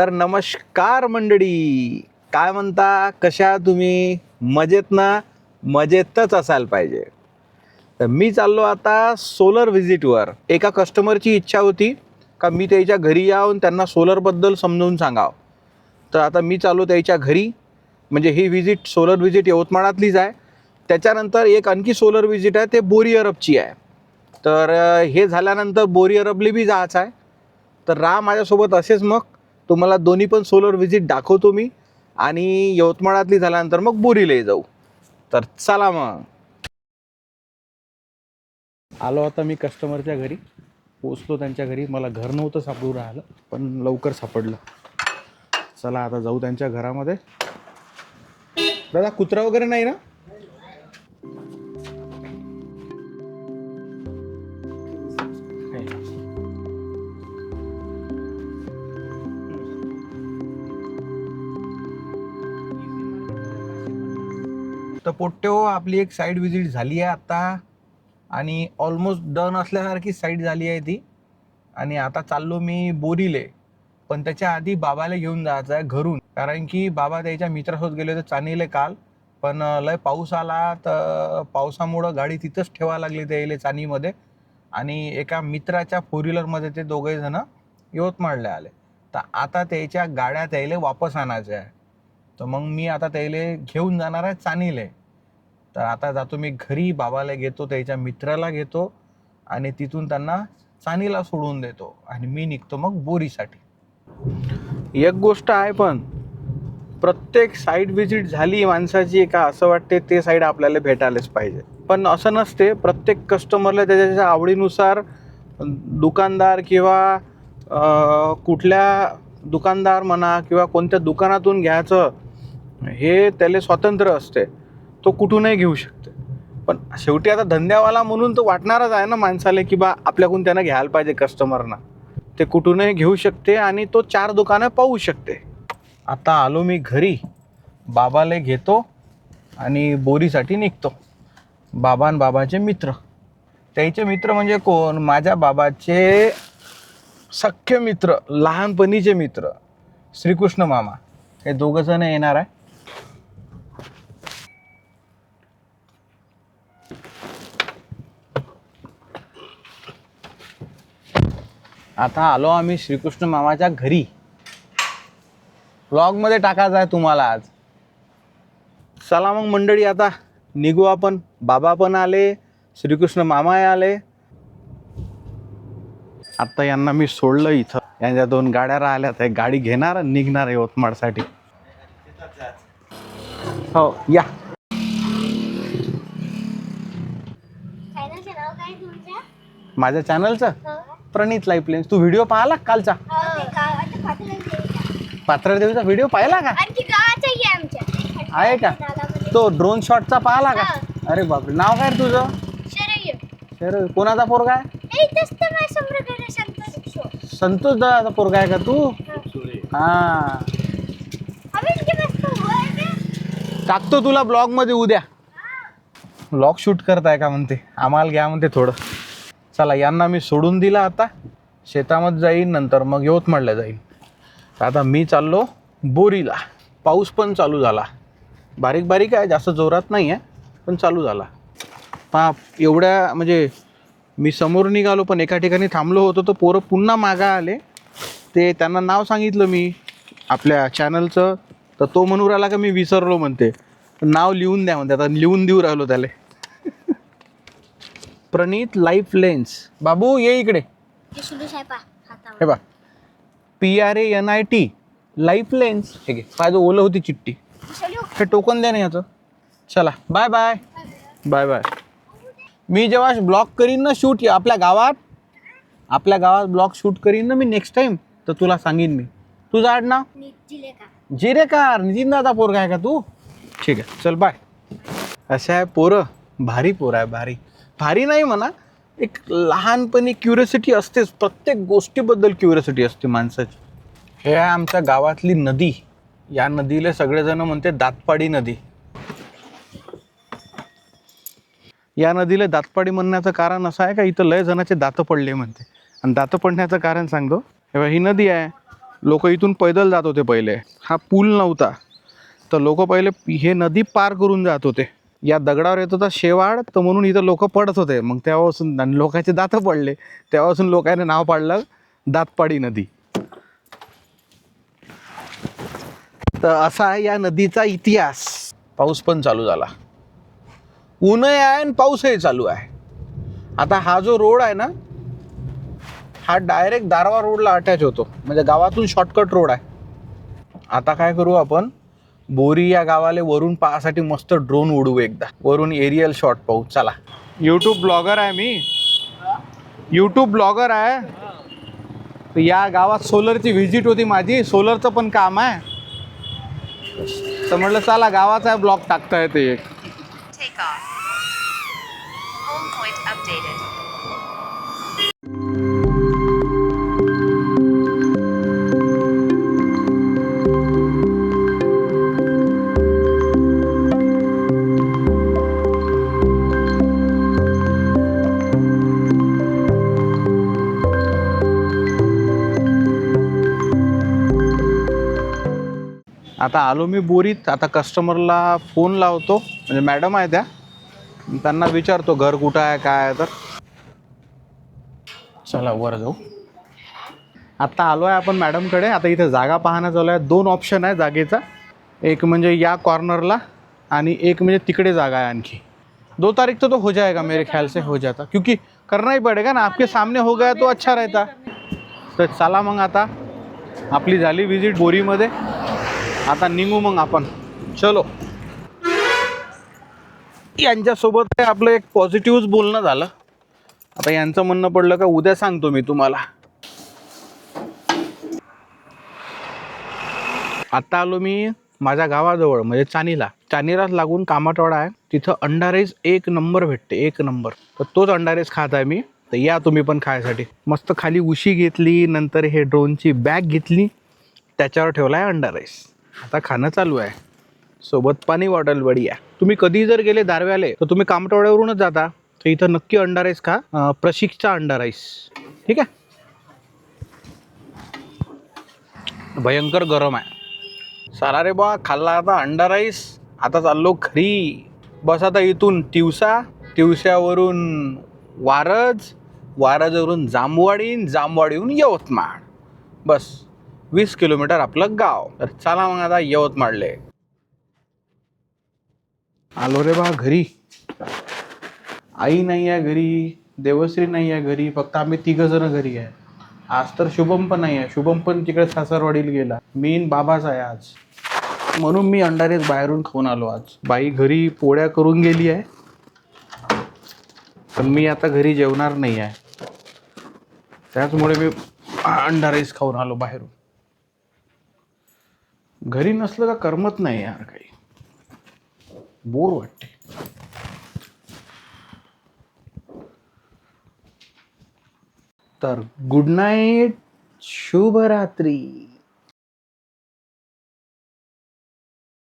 तर नमस्कार मंडळी. काय म्हणता? कशा तुम्ही? मजेत ना? मजेतच असायला पाहिजे. तर मी चाललो आता सोलर व्हिजिटवर एका कस्टमरची इच्छा होती का मी त्याच्या घरी यावून त्यांना सोलरबद्दल समजून सांगावं. तर आता मी चाललो त्याच्या घरी. म्हणजे ही व्हिजिट सोलर व्हिजिट यवतमाळातलीच आहे. त्याच्यानंतर एक आणखी सोलर व्हिजिट आहे ते बोरी अरबची आहे. तर हे झाल्यानंतर बोरी अरबली बी जायचं आहे. तर राहा माझ्यासोबत असेच मग. तुम्हाला दोन्ही पण सोलर व्हिजिट दाखवतो मी. आणि यवतमाळातली झाल्यानंतर मग बोरीलाही जाऊ. तर चला मग. आलो आता मी कस्टमरच्या घरी. पोचलो त्यांच्या घरी. मला घर नव्हतं सापडू राहिलं पण लवकर सापडलं. चला आता जाऊ त्यांच्या घरामध्ये. दादा कुत्रा वगैरे नाही ना? तर पोट्यो आपली एक साईड व्हिजिट झाली आहे आता. आणि ऑलमोस्ट डन असल्यासारखी साईड झाली आहे ती. आणि आता चाललो मी बोरीले. पण त्याच्या आधी बाबाला घेऊन जायचं आहे घरून. कारण की बाबा त्याच्या मित्रासोबत गेले होते चानीले काल. पण लय पाऊस आला. तर पावसामुळं गाडी तिथंच ठेवा लागली त्याला चानीमध्ये. आणि एका मित्राच्या फोर व्हीलरमध्ये ते दोघे जण यवतमाळला आले. तर आता त्याच्या गाड्या त्याला वापस आणायच्या आहे. तर मग मी आता त्याला घेऊन जाणार आहे चानीले. तर आता जातो मी घरी बाबाला घेतो त्याच्या मित्राला घेतो आणि तिथून त्यांना चानीला सोडून देतो आणि मी निघतो मग बोरीसाठी. एक गोष्ट आहे पण प्रत्येक साईड व्हिजिट झाली माणसाची का असं वाटते ते साईड आपल्याला भेटायलाच पाहिजे. पण असं नसते प्रत्येक कस्टमरला त्याच्या आवडीनुसार दुकानदार किंवा कुठल्या दुकानदार म्हणा किंवा कोणत्या दुकानातून घ्यायचं हे त्याला स्वातंत्र्य असते तो कुठूनही घेऊ शकते पण शेवटी आता धंद्यावाला म्हणून तो वाटणारच आहे ना माणसाला की बा आपल्याकडून त्यानं घ्यायला पाहिजे कस्टमरना ते कुठूनही घेऊ शकते आणि तो चार दुकानं पाहू शकते. आता आलो मी घरी. बाबाला घेतो आणि बोरीसाठी निघतो. बाबा आणि बाबाचे मित्र. त्याचे मित्र म्हणजे कोण? माझ्या बाबाचे सख्य मित्र लहानपणीचे मित्र. श्रीकृष्ण मामा. हे दोघं जण येणार आहे. आता आलो आम्ही श्रीकृष्ण मामाच्या घरी. व्लॉगमध्ये टाकायचं आहे तुम्हाला आज. चला मग मंडळी आता निघू आपण. बाबा पण आले श्रीकृष्ण मामाही आले. आता यांना मी सोडलं इथं. यांच्या दोन गाड्या राहिल्या त्या गाडी घेणार निघणार आहे यवतमाळसाठी. हो या. माझ्या चॅनलचं. प्रणित लाईफ तू व्हिडिओ पाहिला का कालचा? हो, आहे. पात्रदेवीचा व्हिडिओ पाहिला का? गावाचाही आहे आमच्या. आहे का. तो ड्रोन शॉटचा पाहिला का? हा. अरे बापरे. नाव काय रे तुझं? शरय्य. अरे कोणाचा पोरगा आहे? संतोष. दादाचा पोरगा आहे का तू? हा. हा. टाकतो तुला ब्लॉगमध्ये उद्या. ब्लॉग शूट करताय का म्हणते? आम्हाला घ्या म्हणते थोडं. चला यांना मी सोडून दिला आता. शेतामध्ये जाईन नंतर मग यवतमाळला जाईन. आता मी चाललो बोरीला. पाऊस पण चालू झाला. बारीक बारीक आहे जास्त जोरात नाही आहे पण चालू झाला. पा एवढ्या म्हणजे मी समोर निघालो पण एका ठिकाणी थांबलो होतो तर पोरं पुन्हा मागा आले. ते त्यांना नाव सांगितलं मी आपल्या चॅनलचं तर तो म्हणू राहिला का मी विसरलो म्हणते. नाव लिहून द्या म्हणते आता लिहून देऊ राहिलो त्याला. प्रणित लाईफ लेन्स बाबू ये इकडे. ते. हे बा P R A N I T life lens हे घे. पाय जो ओलं होती चिठ्ठी. हे टोकन द्या ना याचं. चला. बाय बाय बाय बाय मी जेव्हा ब्लॉग करीन ना शूट आपल्या गावात आपल्या गावात ब्लॉग शूट करीन ना मी नेक्स्ट टाइम तर तुला सांगीन मी. तुझं आडनाव निघतील का? जिरेकार नितीन दादा पोरगा आहे का तू? ठीक आहे. चल बाय असे आहे पोरं. भारी पोरं आहे भारी. भारी नाही म्हणा एक लहानपणी क्युरिसिटी असतेच. प्रत्येक गोष्टीबद्दल क्युरिसिटी असते माणसाची. हे आहे आमच्या गावातली नदी. या नदीला सगळेजण म्हणते दातपाडी नदी. या नदीला दातपाडी म्हणण्याचं कारण असं आहे का इथं लय जणाचे दातं पडले म्हणते. आणि दातं पडण्याचं कारण सांगतो. हे ही नदी आहे. लोक इथून पैदल जात होते पहिले. हा पूल नव्हता. तर लोक पहिले हे नदी पार करून जात होते. या दगडावर येत होता शेवाळ तर म्हणून इथं लोक पडत होते. मग तेव्हापासून आणि लोकांचे दात पडले. तेव्हापासून लोकांनी नाव पाडलं दातपाडी नदी. तर असा आहे या नदीचा इतिहास. पाऊस पण चालू झाला. ऊनही आहे आणि पाऊसही चालू आहे. आता हा जो रोड आहे ना हा डायरेक्ट दारवा रोडला अटॅच होतो. म्हणजे गावातून शॉर्टकट रोड आहे. आता काय करू आपण? बोरी या गावाले वरून पाहासाठी मस्त ड्रोन उडवू एकदा. वरून एरियल शॉट पाहू. चला. यूट्यूब ब्लॉगर आहे मी. यूट्यूब ब्लॉगर आहे. या गावात सोलरची व्हिजिट होती माझी. सोलरचं पण काम आहे. तर म्हटलं चला गावाचा ब्लॉग टाकता येते एक. आता आलो मी बोरीत. आता कस्टमरला फोन लावतो. म्हणजे मॅडम आहे त्या. त्यांना विचारतो घर कुठं आहे? काय आहे? तर. चला वर जाऊ. आत्ता आलो आहे आपण मॅडमकडे आता इथे जागा पाहणं चालू आहे. दोन ऑप्शन आहे जागेचा. एक म्हणजे या कॉर्नरला आणि एक म्हणजे तिकडे जागा आहे आणखी. दो तारीख तो तो हो जाएगा मेरे ख्याल से हो जाता. क्योंकि करना ही पड़ेगा ना. आपके सामने हो गया तो अच्छा रहता. तर चला मग आता. आपली झाली विजिट बोरीमध्ये. आता निघू मग आपण. चलो. यांच्यासोबत आपलं एक पॉझिटिव्हच बोलणं झालं. आता यांचं म्हणणं पडलं का उद्या सांगतो मी तुम्हाला. आता आलो मी माझ्या गावाजवळ म्हणजे चानीला. चानीलाच लागून कामाटवाडा आहे. तिथं अंडा राईस एक नंबर भेटते एक नंबर. तर तोच अंडा राईस खात आहे मी. तर या तुम्ही पण खायसाठी. मस्त खाली उशी घेतली नंतर हे ड्रोनची बॅग घेतली. त्याच्यावर ठेवला आहे अंडा राईस आता खाणं चालू आहे. सोबत पाणी बॉटल बढिया. तुम्ही कधी जर गेले दारव्याले तर तुम्ही कामटवाड्यावरूनच जाता. तर इथं नक्की अंडा राईस खा. प्रशिकचा अंडा राईस ठीक आहे? भयंकर गरम आहे. सारा रे बा खाल्ला आता अंडा राईस आता चाललो खरी बस आता इथून तिवसा तिवसावरून वारज वारजवरून जांभवाडी जामवाडीहून यवतमाळ. बस. वीस किलोमीटर आपलं गाव. तर चला मग आता यवतमाळले आलो रे बा घरी. आई नाही आहे घरी देवश्री नाही आहे घरी फक्त आम्ही तिघ जण घरी आहे. आज तर शुभम पण नाही आहे. शुभम पण तिकडे सासरवाडीला गेला. मी बाबाच आहे आज. म्हणून मी अंडारेच बाहेरून खाऊन आलो आज. बाई घरी पोळ्या करून गेली आहे. पण मी आता घरी जेवणार नाही आहे. त्याचमुळे मी अंडा राईस खाऊन आलो बाहेरून. घरी नसलं का करमत नाही यार काही. बोर वाटते. तर गुड नाईट शुभरात्री.